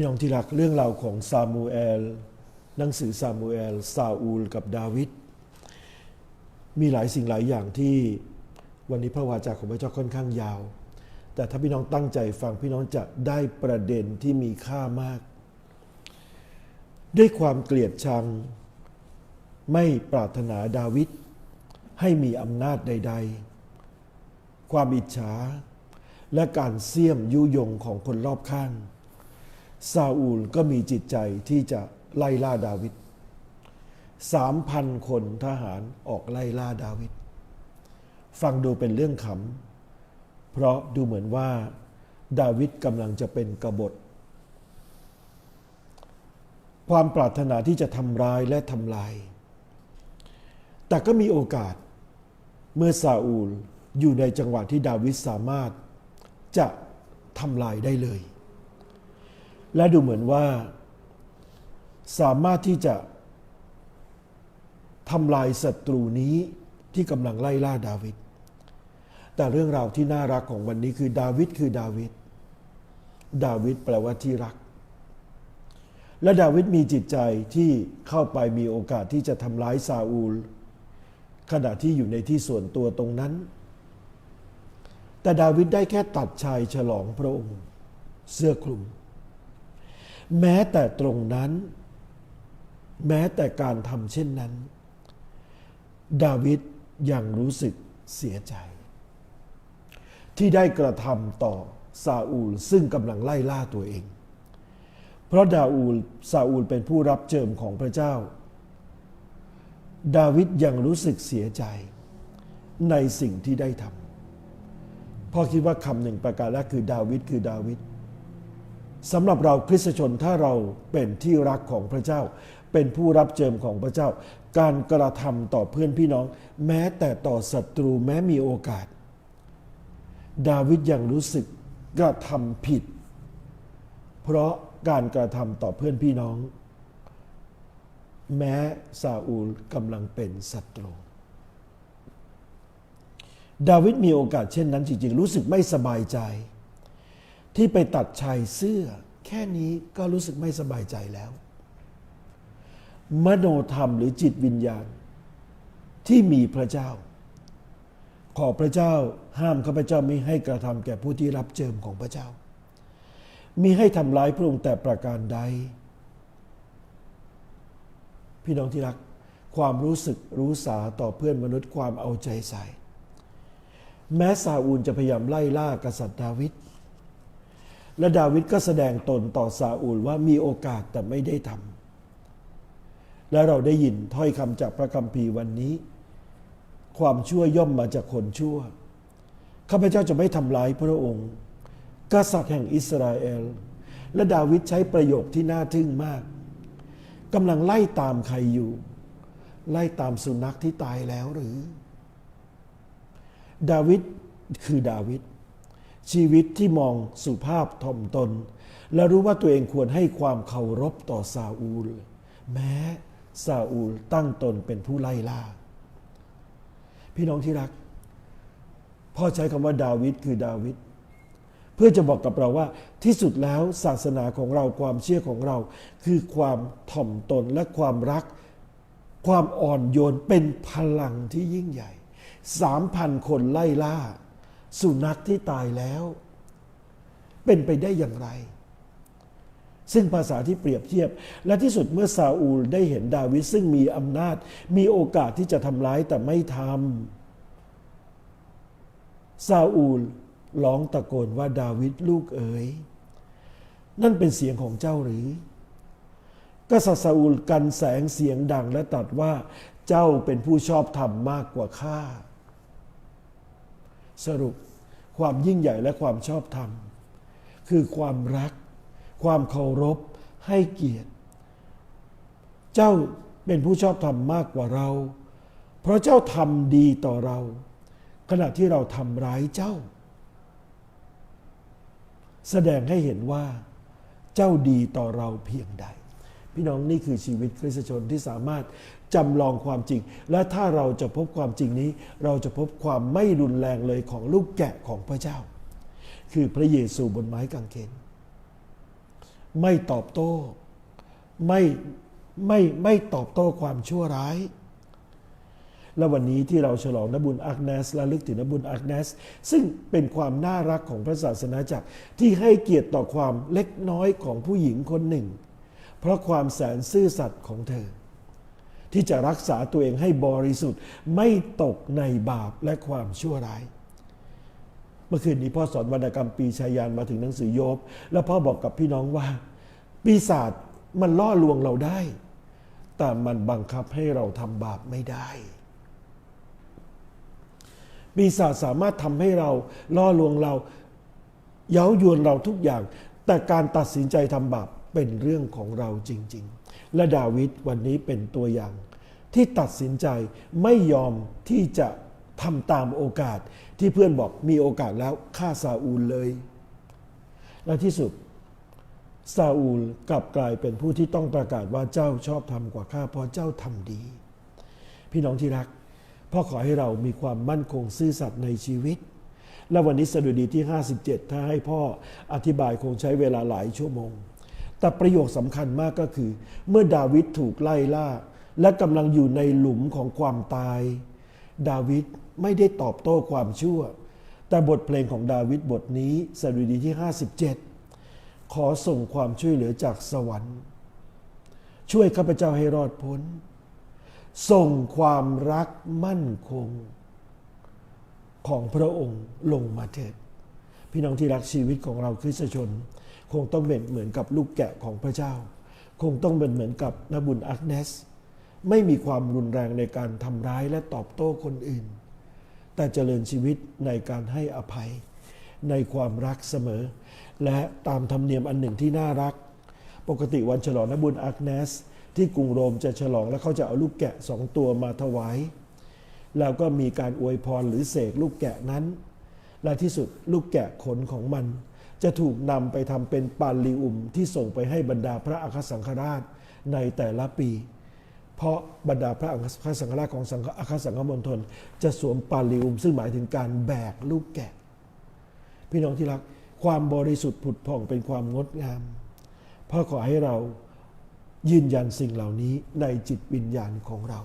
พี่น้องที่รักเรื่องราวของซามูเอลหนังสือซามูเอลซาอูล กับดาวิดมีหลายสิ่งหลายอย่างที่วันนี้พระวาจาของพระเจ้าค่อนข้างยาว แต่ถ้าพี่น้องตั้งใจฟังพี่น้องจะได้ประเด็นที่มีค่ามาก ด้วยความเกลียดชัง ไม่ปรารถนาดาวิดให้มีอำนาจใด ๆ ความอิจฉา และการเสี่ยมยุยงของคนรอบข้าง ซาอูลก็มีจิตใจที่จะไล่ล่าดาวิดสามพันคนทหารออกไล่ล่าดาวิดฟังดูเป็นเรื่องขำ เพราะดูเหมือนว่า ดาวิดกำลังจะเป็นกบฏ ความปรารถนาที่จะทำร้ายและทำลาย แต่ก็มีโอกาส เมื่อซาอูลอยู่ในจังหวะที่ดาวิดสามารถจะทำลายได้เลย และดูเหมือนว่า สามารถที่จะทำลายศัตรูนี้ที่กำลังไล่ล่าดาวิด แต่เรื่องราวที่น่ารักของวันนี้คือดาวิดคือดาวิด ดาวิดแปลว่าที่รัก และดาวิดมีจิตใจที่เข้าไปมีโอกาสที่จะทำร้ายซาอูล ขณะที่อยู่ในที่ส่วนตัวตรงนั้น แต่ดาวิดได้แค่ตัดชายฉลองพระองค์ เสื้อคลุม แม้แต่ตรงนั้น แม้แต่การทำเช่นนั้น ดาวิดยังรู้สึกเสียใจ ที่ได้กระทำต่อซาอูลซึ่งกำลังไล่ล่าตัวเอง เพราะดาอูลซาอูลเป็นผู้รับเจิมของพระเจ้า ดาวิดยังรู้สึกเสียใจในสิ่งที่ได้ทำพ่อคิดว่าคำหนึ่งประการแรกคือดาวิดคือดาวิด สำหรับเราคริสตชนถ้าเราเป็นที่รักของพระเจ้า เป็นผู้รับเจิมของพระเจ้า การกระทำต่อเพื่อนพี่น้อง แม้แต่ต่อศัตรูแม้มีโอกาส ดาวิดยังรู้สึกกระทำผิด เพราะการกระทำต่อเพื่อนพี่น้อง แม้ซาอูลกำลังเป็นศัตรู ดาวิดมีโอกาสเช่นนั้นจริงๆ รู้สึกไม่สบายใจ ที่ไปตัดชายเสื้อ แค่นี้ก็รู้สึกไม่สบายใจแล้ว มโนธรรมหรือจิตวิญญาณ ที่มีพระเจ้า ขอพระเจ้าห้ามข้าพเจ้าไม่ให้กระทำแก่ผู้ที่รับเจิมของพระเจ้ามีให้ทำร้ายพระองค์แต่ประการใด พี่น้องที่รัก ความรู้สึกรู้สาต่อเพื่อนมนุษย์ความเอาใจใส่ แม้ซาอูลจะพยายามไล่ล่ากษัตริย์ดาวิด และดาวิดก็แสดงตนต่อซาอูลว่ามีโอกาสแต่ไม่ได้ทำและเราได้ยินถ้อยคำจากพระคัมภีร์วันนี้ ความชั่วย่อมมาจากคนชั่วข้าพเจ้าจะไม่ทำร้ายพระองค์ กษัตริย์แห่งอิสราเอล และดาวิดใช้ประโยคที่น่าทึ่งมากกำลังไล่ตามใครอยู่ ไล่ตามสุนัขที่ตายแล้วหรือ ดาวิดคือดาวิด ชีวิตที่มองสุภาพถ่อมตน และรู้ว่าตัวเองควรให้ความเคารพต่อซาอูล แม้ซาอูลตั้งตนเป็นผู้ไล่ล่า พี่น้องที่รัก พ่อใช้คำว่าดาวิดคือดาวิดเพื่อจะบอกกับเราว่าที่สุดแล้วศาสนาของเราความเชื่อของเรา คือความถ่อมตนและความรัก ความอ่อนโยนเป็นพลังที่ยิ่งใหญ่สามพันคนไล่ล่า สุนัขที่ตายแล้ว เป็นไปได้อย่างไร ซึ่งภาษาที่เปรียบเทียบ และที่สุดเมื่อซาอูลได้เห็นดาวิดซึ่งมีอำนาจ มีโอกาสที่จะทำร้ายแต่ไม่ทำซาอูลร้องตะโกนว่าดาวิดลูกเอ๋ยนั่นเป็นเสียงของเจ้าหรือ กษัตริย์ซาอูลกันแสงเสียงดังและตรัสว่า เจ้าเป็นผู้ชอบธรรมมากกว่าข้า สรุป ความยิ่งใหญ่และความชอบธรรม คือความรัก ความเคารพ ให้เกียรติ เจ้าเป็นผู้ชอบธรรมมากกว่าเรา เพราะเจ้าทำดีต่อเรา ขณะที่เราทำร้ายเจ้า แสดงให้เห็นว่า เจ้าดีต่อเราเพียงใด พี่น้องนี่คือชีวิตคริสตชนที่สามารถ จำลองความจริง และถ้าเราจะพบความจริงนี้ เราจะพบความไม่รุนแรงเลยของลูกแกะของพระเจ้า คือพระเยซูบนไม้กางเขนไม่ตอบโต้ ไม่ไม่ไม่ตอบโต้ความชั่วร้าย และวันนี้ที่เราฉลองนบุญอักเนสและลึกถึงนบุญอักเนส ซึ่งเป็นความน่ารักของพระศาสนาจักรที่ให้เกียรติต่อความเล็กน้อยของผู้หญิงคนหนึ่ง เพราะความแสนซื่อสัตย์ของเธอ ที่จะรักษาตัวเองให้บริสุทธิ์ ไม่ตกในบาปและความชั่วร้าย เมื่อคืนนี้พ่อสอนวรรณกรรมปีชายานมาถึงหนังสือโยบ แล้วพ่อบอกกับพี่น้องว่า ปีศาจมันล่อลวงเราได้ แต่มันบังคับให้เราทำบาปไม่ได้ปีศาจสามารถทำให้เราล่อลวงเรา เย้ายวนเราทุกอย่าง แต่การตัดสินใจทำบาป เป็นเรื่องของเราจริง ๆ และดาวิดวันนี้เป็นตัวอย่าง ที่ตัดสินใจไม่ยอมที่จะทำตามโอกาสที่เพื่อนบอกมีโอกาสแล้วฆ่าซาอูลเลย และที่สุดซาอูลกลับกลายเป็นผู้ที่ต้องประกาศว่าเจ้าชอบทำกว่าข้าเพราะเจ้าทำดี พี่น้องที่รักพ่อขอให้เรามีความมั่นคงซื่อสัตย์ในชีวิต และวันนี้สดุดีที่ 57 ถ้าให้พ่ออธิบายคงใช้เวลาหลายชั่วโมง แต่ประโยคสำคัญมากก็คือ เมื่อดาวิดถูกไล่ล่า และกำลังอยู่ในหลุมของความตาย ดาวิดไม่ได้ตอบโต้ความชั่ว แต่บทเพลงของดาวิดบทนี้สดุดีที่ 57 ขอส่งความช่วยเหลือจากสวรรค์ ช่วยข้าพเจ้าให้รอดพ้น ส่งความรักมั่นคง ของพระองค์ลงมาเถิดพี่น้องที่รักชีวิตของเราคริสชน คงต้องเป็นเหมือนกับลูกแกะของพระเจ้า คงต้องเป็นเหมือนกับนบุญอักเนส ไม่มีความรุนแรงในการทำร้ายและตอบโต้คนอื่น แต่เจริญชีวิตในการให้อภัย ในความรักเสมอ และตามธรรมเนียมอันหนึ่งที่น่ารัก ปกติวันฉลองนบุญอักเนส ที่กรุงโรมจะฉลองแล้วเขาจะเอาลูกแกะสองตัวมาถวาย แล้วก็มีการอวยพรหรือเสกลูกแกะนั้น และที่สุดลูกแกะขนของมัน จะถูกนำไปทำเป็นปาลิอุมที่ส่งไปให้บรรดาพระอัครสังฆราชในแต่ละปี เพราะบรรดาพระอัครสังฆราชของสังฆอัครสังฆมณฑลจะสวมปาลิอุม ซึ่งหมายถึงการแบกลูกแกะ พี่น้องที่รักความบริสุทธิ์ผุดผ่องเป็นความงดงามพ่อขอให้เรายืนยันสิ่งเหล่านี้ในจิตวิญญาณของเรา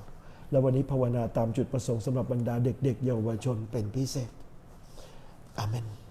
และวันนี้ภาวนาตามจุดประสงค์สำหรับบรรดาเด็ก ๆ เยาวชนเป็นพิเศษ อาเมน